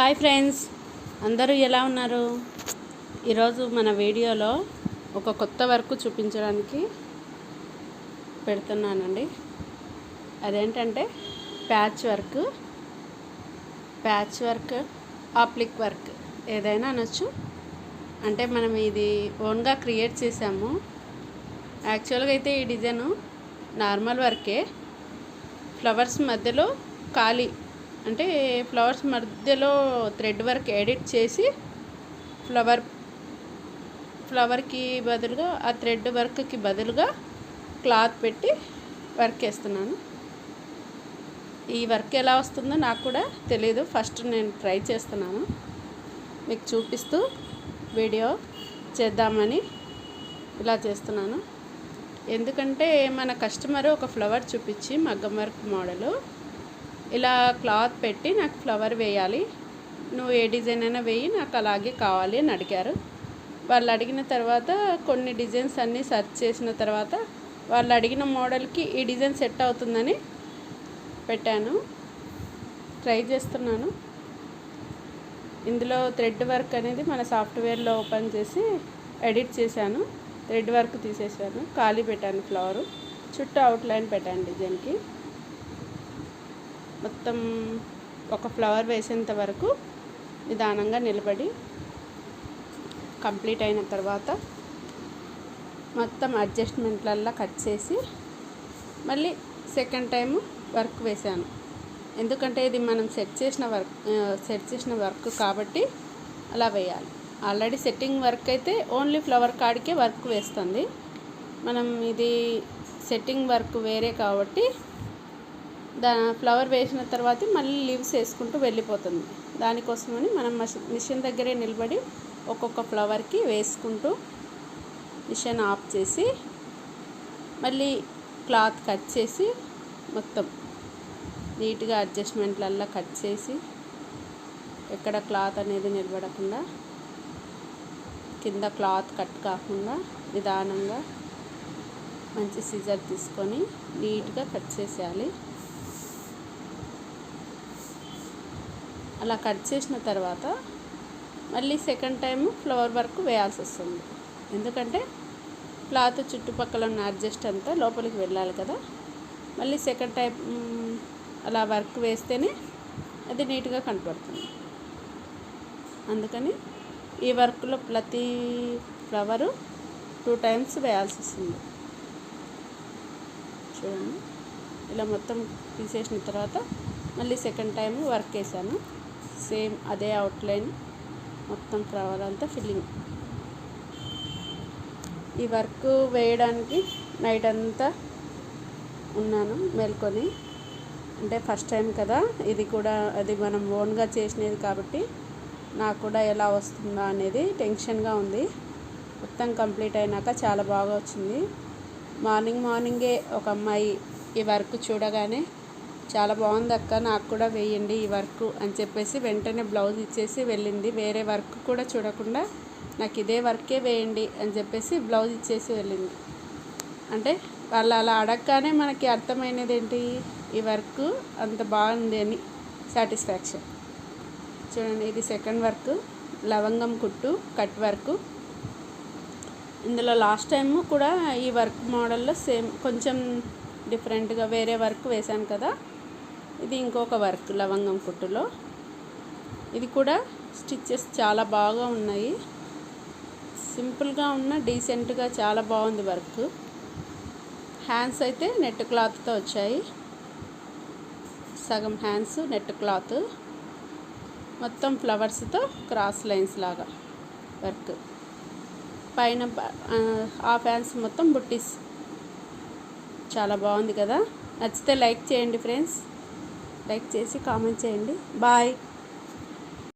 Hi friends. అందరూ ఎలా ఉన్నారు? ఈరోజు మన వీడియోలో ఒక కొత్త వర్క్ చూపించడానికి పెడుతున్నానండి. అదేంటంటే patch work patch work applique work ఏదైనా అనొచ్చు. అంటే మనం ఇది ఓన్గా క్రియేట్ చేసాము. యాక్చువల్గా అయితే ఈ డిజైను నార్మల్ వర్కే. ఫ్లవర్స్ మధ్యలో ఖాళీ అంటే ఫ్లవర్స్ మధ్యలో థ్రెడ్ వర్క్ ఎడిట్ చేసి ఫ్లవర్ ఫ్లవర్కి బదులుగా ఆ థ్రెడ్ వర్క్కి బదులుగా క్లాత్ పెట్టి వర్క్ వేస్తున్నాను ఈ వర్క్ ఎలా వస్తుందో నాకు కూడా తెలియదు ఫస్ట్ నేను ట్రై చేస్తున్నాను. మీకు చూపిస్తూ వీడియో చేద్దామని ఇలా చేస్తున్నాను. ఎందుకంటే మన కస్టమర్ ఒక ఫ్లవర్ చూపించి మగ్గం వర్క్ మోడలు ఇలా క్లాత్ పెట్టి నాకు ఫ్లవర్ వేయాలి. నువ్వు ఏ డిజైన్ అయినా వేయి నాకు అలాగే కావాలి అని అడిగారు. వాళ్ళు అడిగిన తర్వాత కొన్ని డిజైన్స్ అన్నీ సెర్చ్ చేసిన తర్వాత వాళ్ళు అడిగిన మోడల్కి ఈ డిజైన్ సెట్ అవుతుందని పెట్టాను. ట్రై చేస్తున్నాను. ఇందులో థ్రెడ్ వర్క్ అనేది మన సాఫ్ట్వేర్లో ఓపెన్ చేసి ఎడిట్ చేశాను. థ్రెడ్ వర్క్ తీసేసాను ఖాళీ పెట్టాను ఫ్లవరు. చుట్టూ అవుట్లైన్ పెట్టాను డిజైన్కి. మొత్తం ఒక ఫ్లవర్ వేసేంత వరకు నిదానంగా నిలబడి కంప్లీట్ అయిన తర్వాత మొత్తం అడ్జస్ట్మెంట్లల్లో కట్ చేసి మళ్ళీ సెకండ్ టైం వర్క్ వేసాను. ఎందుకంటే ఇది మనం సెట్ చేసిన వర్క్ సెట్ చేసిన వర్క్ కాబట్టి అలా వేయాలి. ఆల్రెడీ సెట్టింగ్ వర్క్ అయితే ఓన్లీ ఫ్లవర్ కార్డ్కే వర్క్ వేస్తుంది. మనం ఇది సెట్టింగ్ వర్క్ వేరే కాబట్టి దా ఫ్లవర్ వేసిన తర్వాత మళ్ళీ లీవ్స్ వేసుకుంటూ వెళ్ళిపోతుంది. దానికోసమని మనం మిషన్ దగ్గరే నిలబడి ఒక్కొక్క ఫ్లవర్కి వేసుకుంటూ మిషన్ ఆఫ్ చేసి మళ్ళీ క్లాత్ కట్ చేసి మొత్తం నీట్గా అడ్జస్ట్మెంట్లల్లా కట్ చేసి ఎక్కడ క్లాత్ అనేది నిలబడకుండా కింద క్లాత్ కట్ కాకుండా నిదానంగా మంచి సిజర్ తీసుకొని నీట్గా కట్ చేసేయాలి. అలా కట్ చేసిన తర్వాత మళ్ళీ సెకండ్ టైం ఫ్లవర్ వర్క్ వేయాల్సి వస్తుంది. ఎందుకంటే క్లాత్ చుట్టుపక్కల ఉన్న అడ్జస్ట్ అంతా లోపలికి వెళ్ళాలి కదా. మళ్ళీ సెకండ్ టైం అలా వర్క్ వేస్తేనే అది నీట్గా కనపడుతుంది. అందుకని ఈ వర్క్లో ప్రతి ఫ్లవరు టూ టైమ్స్ వేయాల్సి వస్తుంది. చూడండి. ఇలా మొత్తం తీసేసిన తర్వాత మళ్ళీ సెకండ్ టైం వర్క్ వేసాను. సేమ్ అదే అవుట్లైన్ మొత్తం ఫ్లవర్ అంతా ఫిల్లింగ్ ఈ వర్క్ వేయడానికి నైట్ అంతా ఉన్నాను మేల్కొని. అంటే ఫస్ట్ టైం కదా ఇది కూడా అది మనం ఓన్గా చేసినది కాబట్టి నాకు కూడా ఎలా వస్తుందా అనేది టెన్షన్గా ఉంది. మొత్తం కంప్లీట్ అయినాక చాలా బాగా వచ్చింది. మార్నింగ్ మార్నింగే ఒక అమ్మాయి ఈ వర్క్ చూడగానే చాలా బాగుంది అక్క నాకు కూడా వేయండి ఈ వర్క్ అని చెప్పేసి వెంటనే బ్లౌజ్ ఇచ్చేసి వెళ్ళింది. వేరే వర్క్ కూడా చూడకుండా నాకు ఇదే వర్కే వేయండి అని చెప్పేసి బ్లౌజ్ ఇచ్చేసి వెళ్ళింది. అంటే వాళ్ళు అలా అడగగానే మనకి అర్థమైనది ఏంటి ఈ వర్క్ అంత బాగుంది అని సాటిస్ఫాక్షన్. చూడండి ఇది సెకండ్ వర్క్ లవంగం కుట్టు కట్ వర్క్. ఇందులో లాస్ట్ టైం కూడా ఈ వర్క్ మోడల్లో సేమ్ కొంచెం డిఫరెంట్గా వేరే వర్క్ వేశాను కదా. ఇది ఇంకొక వర్క్ లవంగం కుట్టులో. ఇది కూడా స్టిచ్చెస్ చాలా బాగా ఉన్నాయి. సింపుల్గా ఉన్న డీసెంట్గా చాలా బాగుంది వర్క్. హ్యాండ్స్ అయితే నెట్ క్లాత్తో వచ్చాయి. సగం హ్యాండ్స్ నెట్ క్లాత్. మొత్తం ఫ్లవర్స్తో క్రాస్ లైన్స్ లాగా వర్క్. పైన హాఫ్ హ్యాండ్స్ మొత్తం బుట్టీస్. చాలా బాగుంది కదా? నచ్చితే లైక్ చేయండి ఫ్రెండ్స్. లైక్ చేసి కామెంట్ చేయండి. బాయ్.